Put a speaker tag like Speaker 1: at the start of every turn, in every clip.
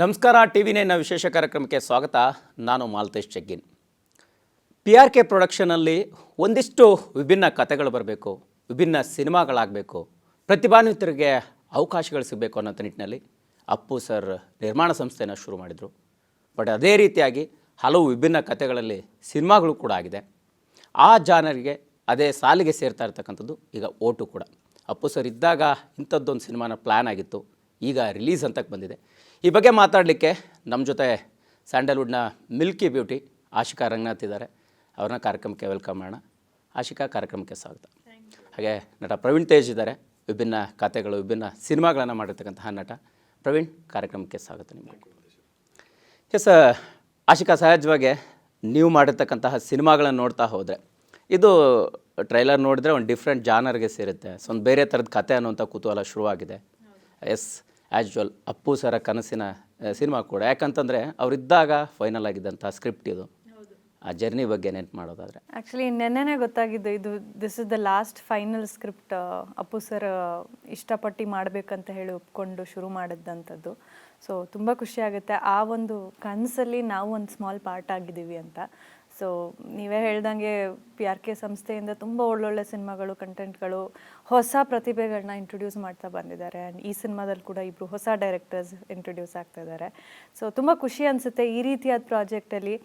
Speaker 1: ನಮಸ್ಕಾರ T V ನೈನ್ನ ವಿಶೇಷ ಕಾರ್ಯಕ್ರಮಕ್ಕೆ ಸ್ವಾಗತ. ನಾನು Maltesh Cheggin. P R K ಪ್ರೊಡಕ್ಷನಲ್ಲಿ ಒಂದಿಷ್ಟು ವಿಭಿನ್ನ ಕಥೆಗಳು ಬರಬೇಕು, ವಿಭಿನ್ನ ಸಿನಿಮಾಗಳಾಗಬೇಕು, ಪ್ರತಿಭಾನ್ವಿತರಿಗೆ ಅವಕಾಶಗಳು ಸಿಗಬೇಕು ಅನ್ನೋ ನಿಟ್ಟಿನಲ್ಲಿ ಅಪ್ಪು ಸರ್ ನಿರ್ಮಾಣ ಸಂಸ್ಥೆನ ಶುರು ಮಾಡಿದರು. ಬಟ್ ಅದೇ ರೀತಿಯಾಗಿ ಹಲವು ವಿಭಿನ್ನ ಕಥೆಗಳಲ್ಲಿ ಸಿನಿಮಾಗಳು ಕೂಡ ಆಗಿದೆ. ಆ ಜಾನರಿಗೆ ಅದೇ ಸಾಲಿಗೆ ಸೇರ್ತಾ ಇರ್ತಕ್ಕಂಥದ್ದು ಈಗ ಓಟು ಕೂಡ. ಅಪ್ಪು ಸರ್ ಇದ್ದಾಗ ಇಂಥದ್ದೊಂದು ಸಿನಿಮಾನ ಪ್ಲ್ಯಾನ್ ಆಗಿತ್ತು. ಈಗ ರಿಲೀಸ್ ಅಂತಕ್ಕೆ ಬಂದಿದೆ. ಈ ಬಗ್ಗೆ ಮಾತಾಡಲಿಕ್ಕೆ ನಮ್ಮ ಜೊತೆ ಸ್ಯಾಂಡಲ್ವುಡ್ನ ಮಿಲ್ಕಿ ಬ್ಯೂಟಿ ಆಶಿಕಾ ರಂಗನಾಥ್ ಇದ್ದಾರೆ. ಅವ್ರನ್ನ ಕಾರ್ಯಕ್ರಮಕ್ಕೆ ವೆಲ್ಕಮ್ ಮಾಡೋಣ. ಆಶಿಕಾ, ಕಾರ್ಯಕ್ರಮಕ್ಕೆ ಸ್ವಾಗತ. ಹಾಗೆ ನಟ ಪ್ರವೀಣ್ ತೇಜ್ ಇದ್ದಾರೆ. ವಿಭಿನ್ನ ಕಥೆಗಳು, ವಿಭಿನ್ನ ಸಿನಿಮಾಗಳನ್ನು ಮಾಡಿರ್ತಕ್ಕಂತಹ ನಟ ಪ್ರವೀಣ್, ಕಾರ್ಯಕ್ರಮಕ್ಕೆ ಸ್ವಾಗತ ನಿಮಗೆ. ಎಸ್ ಆಶಿಕಾ, ಸಹಜವಾಗಿ ನೀವು ಮಾಡಿರ್ತಕ್ಕಂತಹ ಸಿನಿಮಾಗಳನ್ನು ನೋಡ್ತಾ ಹೋದರೆ, ಇದು ಟ್ರೈಲರ್ ನೋಡಿದ್ರೆ ಒಂದು ಡಿಫ್ರೆಂಟ್ ಜಾನರ್ಗೆ ಸೇರುತ್ತೆ. ಸೊ ಒಂದು ಬೇರೆ ಥರದ ಕತೆ ಅನ್ನುವಂಥ ಕುತೂಹಲ ಶುರುವಾಗಿದೆ. ಎಸ್ ಆ್ಯಸ್ಯುವಲ್ ಅಪ್ಪು ಸರ ಕನಸಿನ ಸಿನಿಮಾ ಕೂಡ. ಯಾಕಂತಂದರೆ ಅವರಿದ್ದಾಗ ಫೈನಲ್ ಆಗಿದ್ದಂಥ ಸ್ಕ್ರಿಪ್ಟ್ ಇದು. ಆ ಜರ್ನಿ ಬಗ್ಗೆ ನೆನ್ಪು ಮಾಡೋದಾದರೆ.
Speaker 2: ಆ್ಯಕ್ಚುಲಿ ನೆನ್ನೆನೇ ಗೊತ್ತಾಗಿದ್ದು ಇದು this is the last final script Appu sir ಇಷ್ಟಪಟ್ಟು ಮಾಡಬೇಕಂತ ಹೇಳಿ ಒಪ್ಕೊಂಡು ಶುರು ಮಾಡಿದ್ದಂಥದ್ದು. ಸೊ ತುಂಬ ಖುಷಿ ಆಗುತ್ತೆ. ಆ ಒಂದು ಕನಸಲ್ಲಿ ನಾವು ಒಂದು ಸ್ಮಾಲ್ ಪಾರ್ಟ್ ಆಗಿದ್ದೀವಿ ಅಂತ. ಸೊ ನೀವೇ ಹೇಳ್ದಂಗೆ ಪಿ ಆರ್ ಕೆ ಸಂಸ್ಥೆಯಿಂದ ತುಂಬ ಒಳ್ಳೊಳ್ಳೆ ಸಿನಿಮಾಗಳು ಕಂಟೆಂಟ್ಗಳು ಹೊಸ ಪ್ರತಿಭೆಗಳನ್ನ ಇಂಟ್ರೊಡ್ಯೂಸ್ ಮಾಡ್ತಾ ಬಂದಿದ್ದಾರೆ. ಆ್ಯಂಡ್ ಈ ಸಿನಿಮಾದಲ್ಲಿ ಕೂಡ ಇಬ್ಬರು ಹೊಸ ಡೈರೆಕ್ಟರ್ಸ್ ಇಂಟ್ರೊಡ್ಯೂಸ್ ಆಗ್ತಾ ಇದ್ದಾರೆ. ಸೊ ತುಂಬ ಖುಷಿ ಅನಿಸುತ್ತೆ ಈ ರೀತಿಯಾದ ಪ್ರಾಜೆಕ್ಟಲ್ಲಿ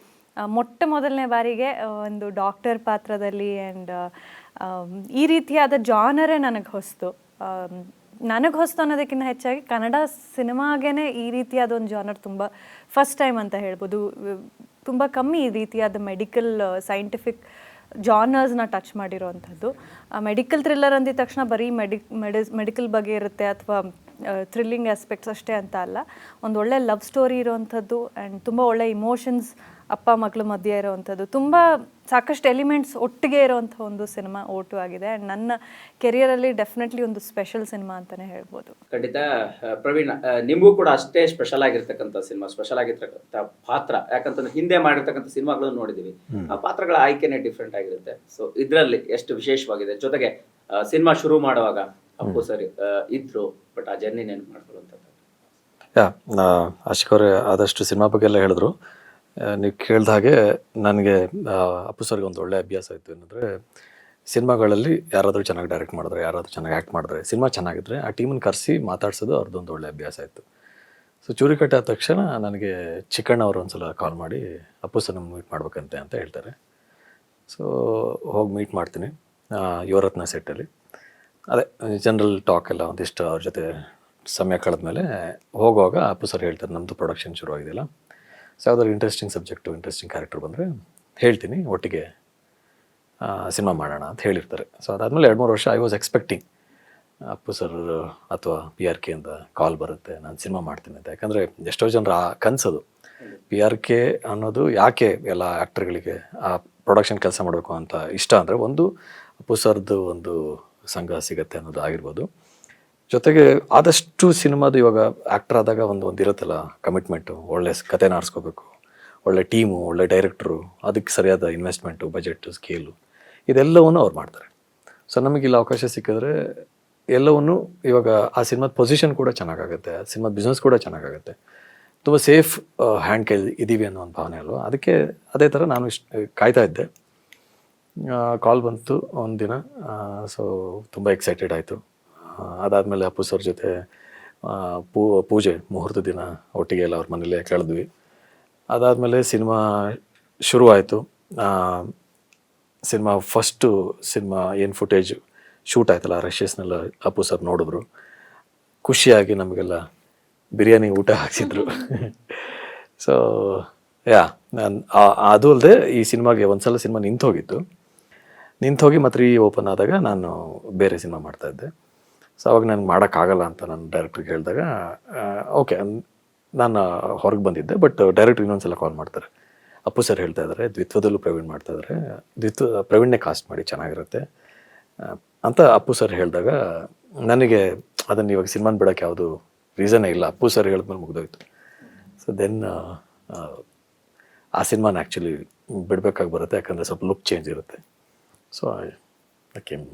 Speaker 2: ಮೊಟ್ಟ ಮೊದಲನೇ ಬಾರಿಗೆ ಒಂದು ಡಾಕ್ಟರ್ ಪಾತ್ರದಲ್ಲಿ ಆ್ಯಂಡ್ ಈ ರೀತಿಯಾದ ಜಾನರೇ ನನಗೆ ಹೊಸ್ತು. ನನಗೆ ಹೊಸ್ತು ಅನ್ನೋದಕ್ಕಿಂತ ಹೆಚ್ಚಾಗಿ ಕನ್ನಡ ಸಿನಿಮಾಗೇ ಈ ರೀತಿಯಾದ ಒಂದು ಜಾನರ್ ತುಂಬ ಫಸ್ಟ್ ಟೈಮ್ ಅಂತ ಹೇಳ್ಬೋದು. ತುಂಬ ಕಮ್ಮಿ ಈ ರೀತಿಯಾದ ಮೆಡಿಕಲ್ ಸೈಂಟಿಫಿಕ್ ಜಾನರ್ಸ್ನ ಟಚ್ ಮಾಡಿರೋವಂಥದ್ದು. ಮೆಡಿಕಲ್ ಥ್ರಿಲ್ಲರ್ ಅಂದಿದ ತಕ್ಷಣ ಬರೀ ಮೆಡಿ ಮೆಡಿ ಮೆಡಿಕಲ್ ಬಗ್ಗೆ ಇರುತ್ತೆ ಅಥವಾ ಥ್ರಿಲ್ಲಿಂಗ್ ಆಸ್ಪೆಕ್ಟ್ಸ್ ಅಷ್ಟೇ ಅಂತ ಅಲ್ಲ. ಒಂದು ಒಳ್ಳೆ ಲವ್ ಸ್ಟೋರಿ ಇರೋವಂಥದ್ದು ಆ್ಯಂಡ್ ತುಂಬ ಒಳ್ಳೆ ಇಮೋಷನ್ಸ್ ಅಪ್ಪ ಮಕ್ಕಳ ಮಧ್ಯೆ ಇರೋವಂಥದ್ದು. ತುಂಬ ಸಾಕಷ್ಟು ಎಲಿಮೆಂಟ್ಸ್ ಒಟ್ಟಿಗೆ ಇರೋವಂಥ ಒಂದು ಸಿನಿಮಾ ಓಟು ಆಗಿದೆ. ಆ್ಯಂಡ್ ನನ್ನ ಕೆರಿಯರಲ್ಲಿ ಡೆಫಿನೆಟ್ಲಿ ಒಂದು ಸ್ಪೆಷಲ್ ಸಿನಿಮಾ ಅಂತಲೇ ಹೇಳ್ಬೋದು.
Speaker 1: ಖಂಡಿತ. ಪ್ರವೀಣ್ ನಿಮಗೂ ಕೂಡ ಅಷ್ಟೇ ಸ್ಪೆಷಲ್ ಆಗಿರ್ತಕ್ಕಂಥ ಸಿನಿಮಾ ಸ್ಪೆಷಲ್ ಆಗಿರ್ತಕ್ಕಂಥ ಪಾತ್ರ. ಯಾಕಂತಂದ್ರೆ ಹಿಂದೆ ಮಾಡಿರ್ತಕ್ಕಂಥ ಸಿನಿಮಾಗಳನ್ನು ನೋಡಿದ್ದೀವಿ ಆ ಪಾತ್ರಗಳ ಆಯ್ಕೆನೇ ಡಿಫ್ರೆಂಟ್ ಆಗಿರುತ್ತೆ. ಸೊ ಇದರಲ್ಲಿ ಎಷ್ಟು ವಿಶೇಷವಾಗಿದೆ? ಜೊತೆಗೆ ಸಿನಿಮಾ ಶುರು ಮಾಡುವಾಗ ಅಪ್ಪು ಸರಿ ಇದ್ರು ಬಟ್ ಆ ಜರ್ನಿ ನೆನಪು ಮಾಡ್ಕೊಳ್ಳುವಂಥದ್ದು?
Speaker 3: ಯಾ ಆಶಿಕ್ ಅವರೇ ಆದಷ್ಟು ಸಿನಿಮಾ ಬಗ್ಗೆ ಎಲ್ಲ ಹೇಳಿದ್ರು. ನೀವು ಕೇಳಿದ ಹಾಗೆ ನನಗೆ ಅಪ್ಪು ಸರ್ಗೆ ಒಂದು ಒಳ್ಳೆ ಅಭ್ಯಾಸ ಇತ್ತು ಏನಂದರೆ, ಸಿನಿಮಾಗಳಲ್ಲಿ ಯಾರಾದರೂ ಚೆನ್ನಾಗಿ ಡೈರೆಕ್ಟ್ ಮಾಡಿದ್ರೆ, ಯಾರಾದರೂ ಚೆನ್ನಾಗಿ ಆ್ಯಕ್ಟ್ ಮಾಡಿದ್ರೆ, ಸಿನಿಮಾ ಚೆನ್ನಾಗಿದ್ರೆ ಆ ಟೀಮನ್ನು ಕರೆಸಿ ಮಾತಾಡ್ಸೋದು ಅವ್ರದ್ದೊಂದು ಒಳ್ಳೆ ಅಭ್ಯಾಸ ಇತ್ತು ಸೊ ಚೂರಿಕಟ್ಟೆ ಆದ ತಕ್ಷಣ ನನಗೆ ಚಿಕ್ಕಣ್ಣ ಅವರು ಒಂದು ಸಲ ಕಾಲ್ ಮಾಡಿ, ಅಪ್ಪು ಸರ್ ನಮ್ಮ ಮೀಟ್ ಮಾಡ್ಬೇಕಂತೆ ಅಂತ ಹೇಳ್ತಾರೆ. ಸೊ ಹೋಗಿ ಮೀಟ್ ಮಾಡ್ತೀನಿ ಯುವರತ್ನ ಸೆಟ್ಟಲ್ಲಿ ಅದೇ ಜನರಲ್ ಟಾಕ್ ಎಲ್ಲ ಒಂದಿಷ್ಟು ಅವ್ರ ಜೊತೆ ಸಮಯ ಕಳೆದ ಮೇಲೆ ಹೋಗುವಾಗ ಅಪ್ಪು ಸರ್ ಹೇಳ್ತಾರೆ ನಮ್ಮದು ಪ್ರೊಡಕ್ಷನ್ ಶುರು ಆಗಿದೆಯಲ್ಲ ಯಾವ್ದಾದ್ರು ಇಂಟ್ರೆಸ್ಟಿಂಗ್ ಸಬ್ಜೆಕ್ಟು ಇಂಟ್ರೆಸ್ಟಿಂಗ್ ಕ್ಯಾರೆಕ್ಟರ್ ಬಂದರೆ ಹೇಳ್ತೀನಿ, ಒಟ್ಟಿಗೆ ಸಿನಿಮಾ ಮಾಡೋಣ ಅಂತ ಹೇಳಿರ್ತಾರೆ. ಸೊ ಅದಾದಮೇಲೆ ಎರಡು ಮೂರು ವರ್ಷ I was expecting Appu sir ಅಥವಾ ಪಿ ಆರ್ ಕೆ ಅಂತ ಕಾಲ್ ಬರುತ್ತೆ, ನಾನು ಸಿನಿಮಾ ಮಾಡ್ತೀನಿ ಅಂತ. ಯಾಕಂದರೆ ಎಷ್ಟೋ ಜನರ ಆ ಕನಸದು. ಪಿ ಆರ್ ಕೆ ಅನ್ನೋದು ಯಾಕೆ ಎಲ್ಲ ಆ್ಯಕ್ಟರ್ಗಳಿಗೆ ಆ ಪ್ರೊಡಕ್ಷನ್ ಕೆಲಸ ಮಾಡಬೇಕು ಅಂತ ಇಷ್ಟ ಅಂದರೆ, ಒಂದು ಅಪ್ಪು ಸರ್ದು ಒಂದು ಸಂಘ ಸಿಗತ್ತೆ ಅನ್ನೋದು ಆಗಿರ್ಬೋದು. ಜೊತೆಗೆ ಆದಷ್ಟು ಸಿನಿಮಾದು ಇವಾಗ ಆ್ಯಕ್ಟರ್ ಆದಾಗ ಒಂದು ಒಂದು ಇರುತ್ತಲ್ಲ ಕಮಿಟ್ಮೆಂಟು ಒಳ್ಳೆ ಕಥೆನ ಆರಿಸ್ಕೋಬೇಕು ಒಳ್ಳೆ ಟೀಮು ಒಳ್ಳೆ ಡೈರೆಕ್ಟ್ರು ಅದಕ್ಕೆ ಸರಿಯಾದ ಇನ್ವೆಸ್ಟ್ಮೆಂಟು ಬಜೆಟ್ ಸ್ಕೇಲು ಇದೆಲ್ಲವನ್ನು ಅವ್ರು ಮಾಡ್ತಾರೆ. ಸೊ ನಮಗೆ ಇಲ್ಲಿ ಅವಕಾಶ ಸಿಕ್ಕಿದ್ರೆ ಎಲ್ಲವನ್ನು ಇವಾಗ ಆ ಸಿನಿಮಾದ ಪೊಸಿಷನ್ ಕೂಡ ಚೆನ್ನಾಗಾಗುತ್ತೆ, ಆ ಸಿನಿಮಾದ ಬಿಸ್ನೆಸ್ ಕೂಡ ಚೆನ್ನಾಗಾಗುತ್ತೆ. ತುಂಬ ಸೇಫ್ ಹ್ಯಾಂಡ್ ಕೈ ಇದ್ದೀವಿ ಅನ್ನೋ ಒಂದು ಭಾವನೆ ಅಲ್ವ? ಅದಕ್ಕೆ ಅದೇ ಥರ ನಾನು ಇಷ್ಟು, ಕಾಯ್ತಾ ಇದ್ದೆ. ಕಾಲ್ ಬಂತು ಒಂದು ದಿನ ಸೊ ತುಂಬ ಎಕ್ಸೈಟೆಡ್ ಆಯಿತು. ಅದಾದಮೇಲೆ ಅಪ್ಪು ಸರ್ ಜೊತೆ ಪೂ, ಪೂಜೆ, ಮುಹೂರ್ತ ದಿನ ಒಟ್ಟಿಗೆ ಎಲ್ಲ ಅವ್ರ ಮನೇಲೇ ಕಳೆದ್ವಿ. ಅದಾದಮೇಲೆ ಸಿನಿಮಾ ಶುರುವಾಯಿತು. ಸಿನಿಮಾ ಫಸ್ಟು ಸಿನಿಮಾ ಏನು ಫುಟೇಜ್ ಶೂಟ್ ಆಯ್ತಲ್ಲ, ರಶಿಯಸ್ನೆಲ್ಲ ಅಪ್ಪು ಸರ್ ನೋಡಿದ್ರು. ಖುಷಿಯಾಗಿ ನಮಗೆಲ್ಲ ಬಿರಿಯಾನಿ ಊಟ ಹಾಕ್ಸಿದ್ರು. ಸೊ ಯಾ, ನಾನು ಅದು ಅಲ್ಲದೆ ಈ ಸಿನಿಮಾಗೆ ಒಂದ್ಸಲ ಸಿನಿಮಾ ನಿಂತು ಹೋಗಿತ್ತು ನಿಂತು ಹೋಗಿ ಮತ್ತೆ ರೀ ಓಪನ್ ಆದಾಗ ನಾನು ಬೇರೆ ಸಿನಿಮಾ ಮಾಡ್ತಾ ಇದ್ದೆ. ಸೊ ಅವಾಗ ನನಗೆ ಮಾಡೋಕ್ಕಾಗಲ್ಲ ಅಂತ ನಾನು ಡೈರೆಕ್ಟ್ರಿಗೆ ಹೇಳಿದಾಗ ಓಕೆ ನಾನು ಹೊರಗೆ ಬಂದಿದ್ದೆ ಬಟ್ ಡೈರೆಕ್ಟ್ರ್ ಇನ್ನೊಂದ್ಸಲ ಕಾಲ್ ಮಾಡ್ತಾರೆ. ಅಪ್ಪು ಸರ್ ಹೇಳ್ತಾ ಇದ್ದಾರೆ ದ್ವಿತ್ವದಲ್ಲೂ ಪ್ರವೀಣ್ ಮಾಡ್ತಾ ಇದ್ದಾರೆ ದ್ವಿತ್ವ, ಪ್ರವೀಣ್ನೇ ಕಾಸ್ಟ್ ಮಾಡಿ ಚೆನ್ನಾಗಿರುತ್ತೆ. ಅಂತ ಅಪ್ಪು ಸರ್ ಹೇಳಿದಾಗ, ನನಗೆ ಅದನ್ನು ಇವಾಗ ಸಿನಿಮಾನ ಬಿಡೋಕ್ಕೆ ಯಾವುದು ರೀಸನೇ ಇಲ್ಲ. ಅಪ್ಪು ಸರ್ ಹೇಳಿದ್ಮೇಲೆ ಮುಗ್ದೋಯ್ತು. ಸೊ ದೆನ್ ಆ ಸಿನಿಮಾನ ಆ್ಯಕ್ಚುಲಿ ಬಿಡಬೇಕಾಗಿ ಬರುತ್ತೆ, ಯಾಕಂದರೆ ಸ್ವಲ್ಪ ಲುಕ್ ಚೇಂಜ್ ಇರುತ್ತೆ. So came